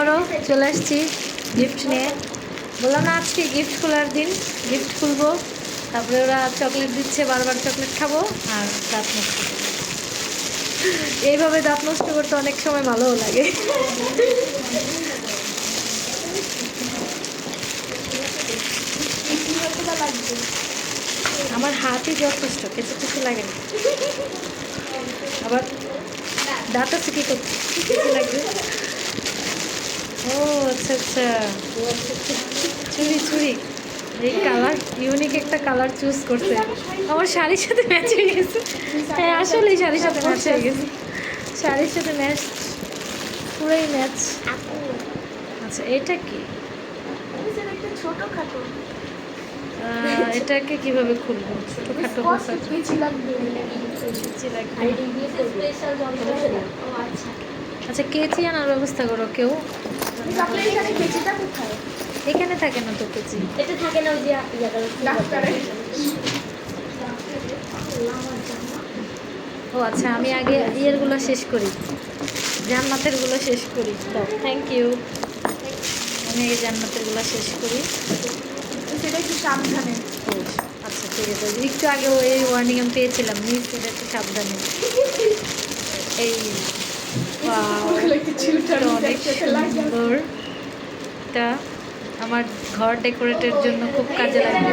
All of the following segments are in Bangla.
আবারও চলে আসছি গিফট নিয়ে। বললাম না, আজকে গিফট খোলার দিন গিফট খুলবো। তারপরে ওরা চকলেট দিচ্ছে, বারবার চকলেট খাব আর দাঁত নষ্ট এইভাবে দাঁত নষ্ট করতে অনেক সময় ভালোও লাগে। আমার হাতই যথেষ্ট, কিছু কিছু লাগে না। আবার দাঁত আছে কি করতে? কিছু লাগবে? আচ্ছা আচ্ছা চুরি চুরি। এই কালার ইউনিক একটা কালার চুজ করছে। শাড়ির সাথে ম্যাচ হয়ে গেছে। হ্যাঁ শাড়ির সাথে ম্যাচ হয়ে শাড়ির সাথে ম্যাচ পুরোই ম্যাচ আচ্ছা এটা কি? এটাকে কীভাবে খুলবো? ছোটোখাটো আচ্ছা আচ্ছা কেচি আনার ব্যবস্থা করো কেউ। এখানে কেচিটা কোথায়? এখানে থাকে না তো কেচি এটা থাকে না ওই যে ও আচ্ছা আমি আগে ইয়েরগুলো শেষ করি। জান্নাতেরগুলো শেষ করি। থ্যাংক ইউ আমি আগে জান্নাতেরগুলো শেষ করি। সেটা একটু সাবধানে। ও আচ্ছা ঠিক আছে। একটু আগে ওই ওয়ার্নিং আমি পেয়েছিলাম মিস এটা একটু সাবধানে। এই অনেক সুন্দর এটা আমার ঘর ডেকোরেটের জন্য খুব কাজে লাগবে।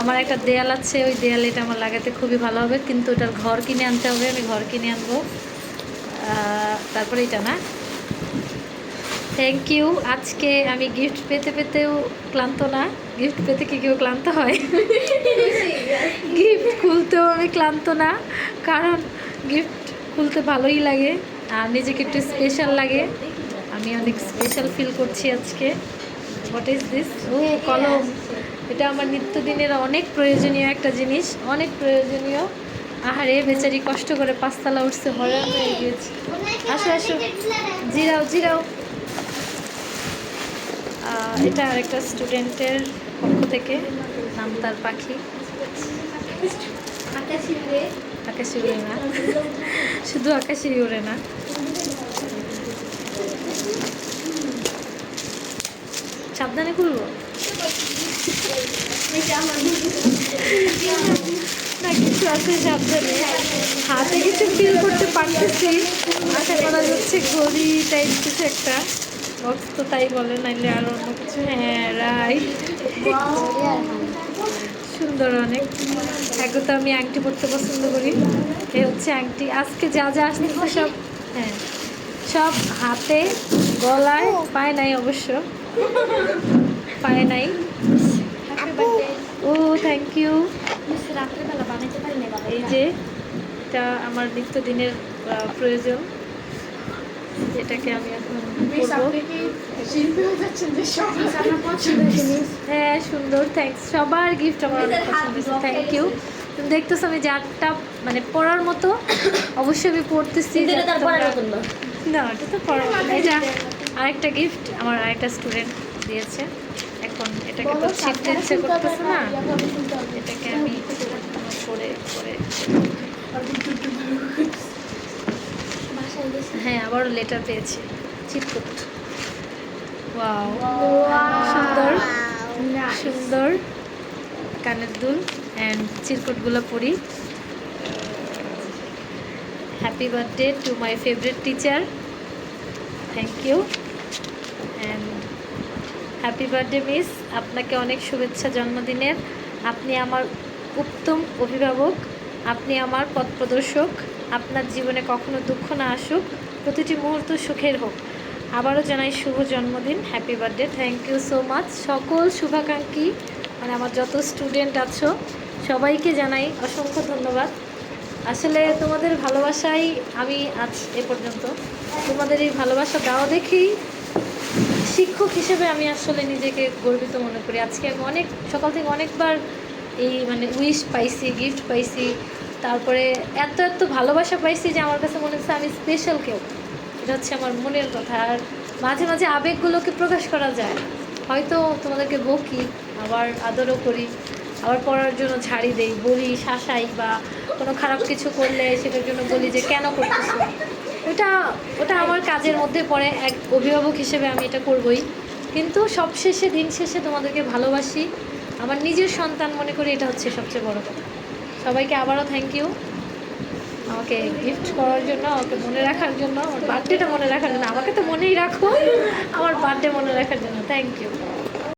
আমার একটা দেয়াল আছে ওই দেয়ালে এটা আমার লাগাতে খুবই ভালো হবে কিন্তু ওটার ঘর কিনে আনতে হবে আমি ঘর কিনে আনব। তারপরে এটা না? থ্যাংক ইউ আজকে আমি গিফট পেতে পেতেও ক্লান্ত না। গিফট পেতে কি কেউ ক্লান্ত হয়? গিফট খুলতেও আমি ক্লান্ত না কারণ গিফট খুলতে ভালোই লাগে। আর নিজেকে একটু স্পেশাল লাগে। আমি অনেক স্পেশাল ফিল করছি আজকে। হোয়াট ইজ দিস ও কলম। এটা আমার নিত্যদিনের অনেক প্রয়োজনীয় একটা জিনিস। অনেক প্রয়োজনীয়। আহারে বেচারি কষ্ট করে পাঁচতলা উঠছে হয়রান হয়ে গিয়েছে। আসো আসো। জিরাও জিরাও। এটা আরেকটা স্টুডেন্টের পক্ষ থেকে। নাম তার পাখি। আকাশে উড়ে না। শুধু আকাশেই উড়ে না। সাবধানে খুলবো? না, কিছু আছে সাবধানে। হাতে কিছু ফিল করতে পারতেছি। আশা করা যাচ্ছে ঘড়ি টাইপ কিছু একটা। বক্স তো তাই বলে, নাইলে আর অন্য কিছু। হ্যাঁ রাইট সুন্দর অনেক। আগে তো আমি আংটি পরতে পছন্দ করি। এ হচ্ছে আংটি। আজকে যা যা আসতেছে সব হ্যাঁ সব হাতে গলায় পায় নাই অবশ্য। পায় নাই। ও থ্যাংক ইউ এই যে এটা আমার নিত্যদিনের প্রয়োজন। এটাকে আমি এখন হয়ে যে সুন্দর থ্যাঙ্কস সবার গিফট আমার অনেক পছন্দ হয়েছে। থ্যাংক ইউ তুমি দেখতেছো আমি যারটা মানে পড়ার মতো অবশ্যই আমি পড়তেছি না এটা তো মতো এটা আরেকটা গিফট আমার আরেকটা স্টুডেন্ট দিয়েছে। এখন এটাকে তো ছিটতে ইচ্ছে করতেছে না। এটাকে আমি বাসায় গেছি হ্যাঁ আবারও লেটার পেয়েছি। চিটকুট ওয়াও সুন্দর। সুন্দর। কানের দুল অ্যান্ড চিরকুটগুলো পরি happy birthday to my favourite teacher thank you and happy birthday miss আপনাকে অনেক শুভেচ্ছা জন্মদিনের। আপনি আমার উত্তম অভিভাবক। আপনি আমার পথ প্রদর্শক। আপনার জীবনে কখনো দুঃখ না আসুক। প্রতিটি মুহূর্ত সুখের হোক। আবারও জানাই শুভ জন্মদিন। Happy birthday thank you so much সকল শুভাকাঙ্ক্ষী মানে আমার যত স্টুডেন্ট আছো, সবাইকে জানাই অসংখ্য ধন্যবাদ। আসলে তোমাদের ভালোবাসাই আমি আজ এ পর্যন্ত। তোমাদের এই ভালোবাসা দেওয়া দেখেই শিক্ষক হিসেবে আমি আসলে নিজেকে গর্বিত মনে করি। আজকে আমি অনেক, সকাল থেকে অনেকবার এই মানে উইশ পাইছি গিফট পাইছি। তারপরে এত এত ভালোবাসা পাইছি যে আমার কাছে মনে হচ্ছে আমি স্পেশাল কেউ। এটা হচ্ছে আমার মনের কথা। আর মাঝে মাঝে আবেগগুলোকে প্রকাশ করা যায়। হয়তো তোমাদেরকে বকি, আবার আদরও করি। আবার পড়ার জন্য ছাড়ি দেই, বলি শাসাই বা কোনো খারাপ কিছু করলে সেটার জন্য বলি যে কেন করতেছো? ওটা ওটা আমার কাজের মধ্যে পড়ে, এক অভিভাবক হিসেবে আমি এটা করবই। কিন্তু সব শেষে দিন শেষে তোমাদেরকে ভালোবাসি। আমার নিজের সন্তান মনে করি এটা হচ্ছে সবচেয়ে বড় কথা। সবাইকে আবারও থ্যাংক ইউ আমাকে গিফট করার জন্য, আমাকে মনে রাখার জন্য, আমার বার্থডেটা মনে রাখার জন্য, আমাকে তো মনেই রাখো, আমার বার্থডে মনে রাখার জন্য থ্যাংক ইউ